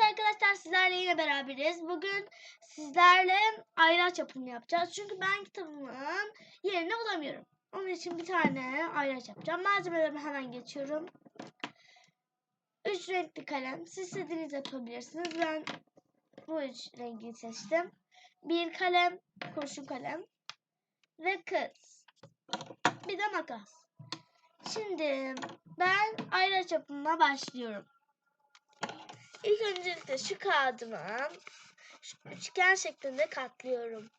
Evet arkadaşlar sizlerle yine beraberiz. Bugün sizlerle ayraç yapımı yapacağız. Çünkü ben kitabımın yerini bulamıyorum. Onun için bir tane ayraç yapacağım. Malzemelerimi hemen geçiyorum. Üç renkli kalem. Siz istediğiniz yapabilirsiniz. Ben bu üç rengi seçtim. Bir kalem, kurşun kalem ve kız. Bir de makas. Şimdi ben ayraç yapımına başlıyorum. İlk öncelikle şu kağıdımı üçgen şeklinde katlıyorum.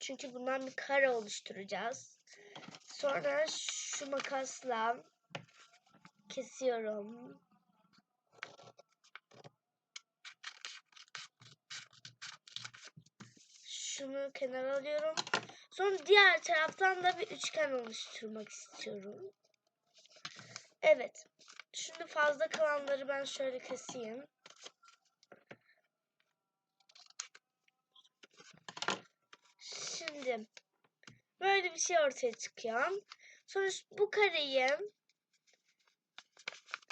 Çünkü bundan bir kare oluşturacağız. Sonra şu makasla kesiyorum. Şunu kenara alıyorum. Sonra diğer taraftan da bir üçgen oluşturmak istiyorum. Evet. Şimdi fazla kalanları ben şöyle keseyim. Şimdi böyle bir şey ortaya çıkıyor. Sonra bu kareyi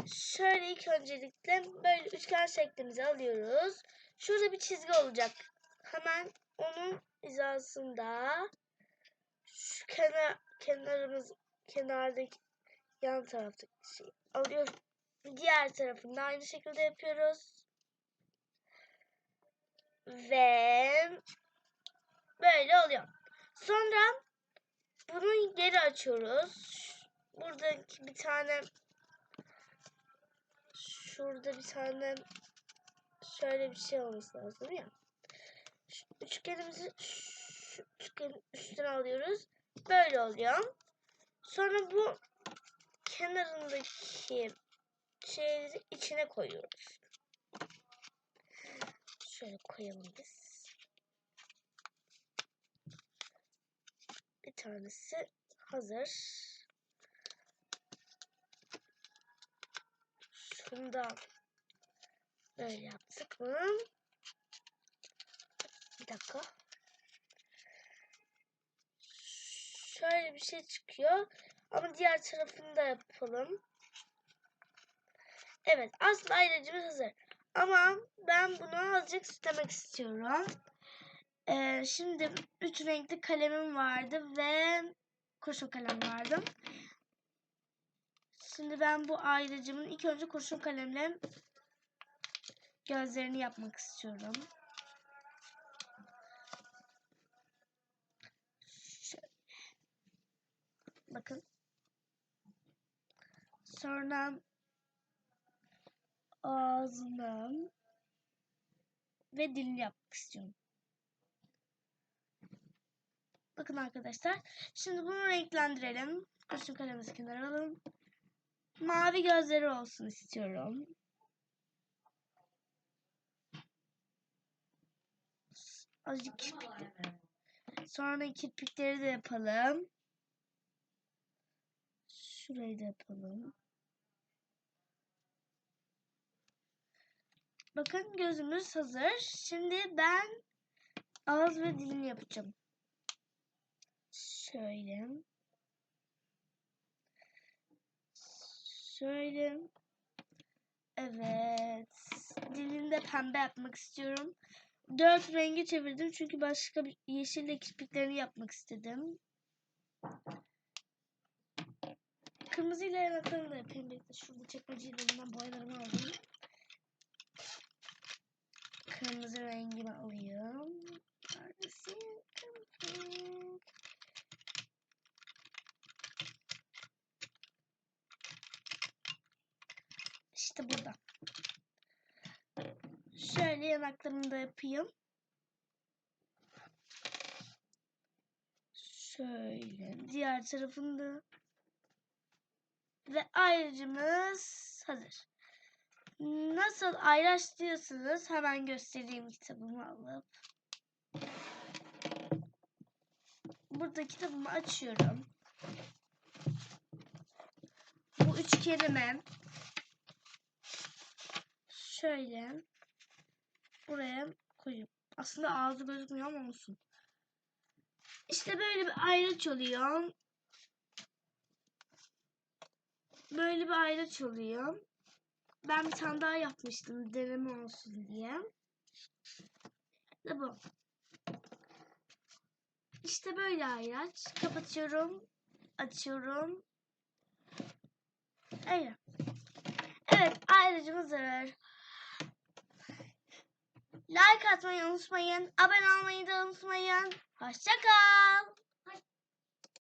şöyle ilk öncelikle böyle üçgen şeklimize alıyoruz. Şurada bir çizgi olacak. Hemen onun hizasında şu kenar kenarımız kenardaki yan taraftaki şey alıyoruz. Diğer tarafını da aynı şekilde yapıyoruz. Ve böyle oluyor. Sonra bunu geri açıyoruz. Buradaki bir tane şurada bir tane şöyle bir şey olması lazım ya. Şu üçgenimizi şu üçgenin üstüne alıyoruz. Böyle oluyor. Sonra bu kenarındaki şeyi içine koyuyoruz. Şöyle koyalım biz. Bir tanesi hazır. Şunu da böyle yaptık mı? Bir dakika. Şöyle bir şey çıkıyor. Ama diğer tarafını da yapalım. Evet aslında ayracımız hazır. Ama ben bunu azıcık süslemek istiyorum. Ee, şimdi üç renkli kalemim vardı ve kurşun kalem vardı. Şimdi ben bu ayracımın ilk önce kurşun kalemle gözlerini yapmak istiyorum. Şöyle. Bakın. Sonra ağzını ve dilini yapmak istiyorum. Bakın arkadaşlar. Şimdi bunu renklendirelim. Kurşun kalemimizi kenara alalım. Mavi gözleri olsun istiyorum. Azıcık kirpik. Sonra kirpikleri de yapalım. Şurayı da yapalım. Bakın gözümüz hazır. Şimdi ben ağız ve dilini yapacağım. Şöyle. Şöyle. Evet. Dilini de pembe yapmak istiyorum. Dört rengi çevirdim çünkü başka bir yeşille kirpiklerini yapmak istedim. Kırmızıyla yanaklarını da yapayım. Bekle şurada çekmeceyle elimden boyalarımı aldım. Kırmızı rengimi alayım. Neredesin? Kırmızı. İşte burada. Şöyle yanaklarını da yapayım. Şöyle diğer tarafında ve ayrıcımız hazır. Nasıl ayraç diyorsunuz hemen göstereyim kitabımı alıp. Burada kitabımı açıyorum. Bu üçgenime şöyle buraya koyuyorum. Aslında ağzı gözükmüyor ama olsun. İşte böyle bir ayraç oluyor. Böyle bir ayraç oluyor. ben bir tane daha yapmıştım deneme olsun diye. Ve bu. İşte böyle ayraç. Kapatıyorum. Açıyorum. Öyle. Evet ayracım hazır. Like atmayı unutmayın. Abone olmayı da unutmayın. Hoşçakal.